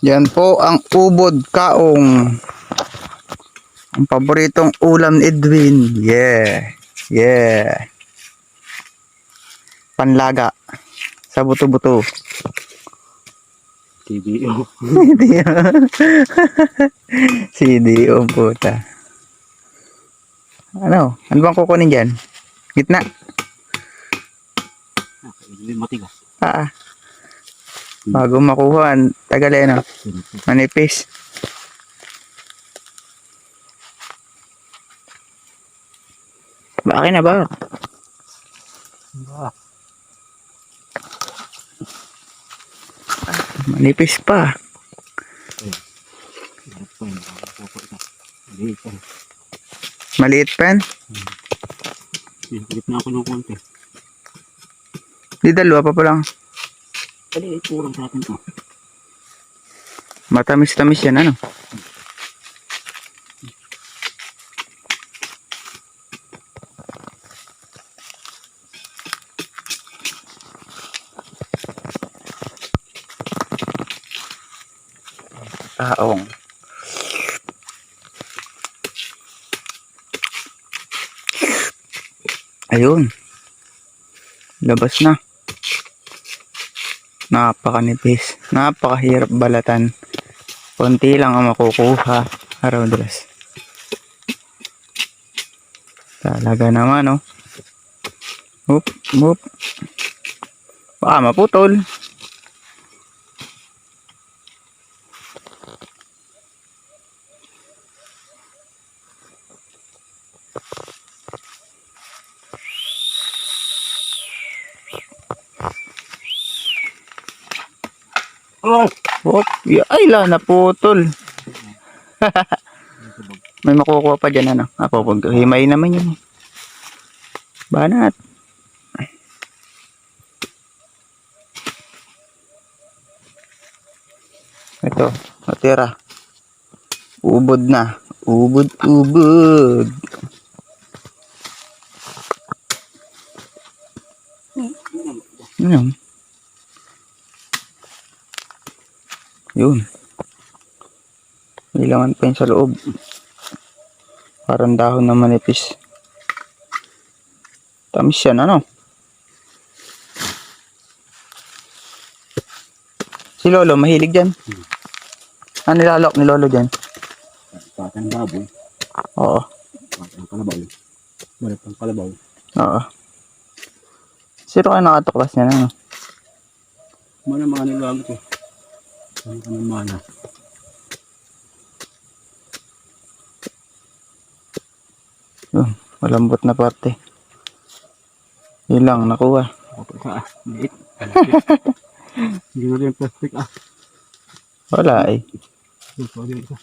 Yan po ang ubod kaong. Ang paboritong ulam ni Edwin. Yeah. Yeah. Panlaga. Sa buto-buto. TBO. Hindi CDO puta. Ano? Ano bang kukunin dyan? Gitna. Hindi matigas. Ah. Bago makuha, tagal eh, no? Manipis. Bakit na ba? Manipis pa. pa pa. Maliit pen. Higit na ako ng konti. Di dalawa pa pa lang. Kali, iturang sa atin to. Matamis-tamis yan, ano? Taong. Ayun. Labas na. Napakanipis. Napakahirap balatan. Konti lang ang makukuha. Araw dress. Talaga naman, oh. Oop, oop. Baka maputol. Oh! Y- ay la, naputol. May makukuha pa dyan, ano? Apo, pag himay naman yun. Banat. Ito, natira. Ubod na. Ubod, ubod. Ano yun? Yun. Ilangan pa yun sa loob. Parang dahon na manipis. Tamis yan, ano? Si Lolo, mahilig dyan. Ano nilalok ni Lolo dyan? Patang baboy. Oo. Patang kalabaw. Balat ng kalabaw. Oo. Sino kayo nakatuklas niya, ano? Mana mga nilago to. Ano ka ng mana? Yun, malambot na parte. Yun lang, nakuha. Ako sa ah. Liit. Hindi mo rin plastic ah. Wala eh. Ito, ito.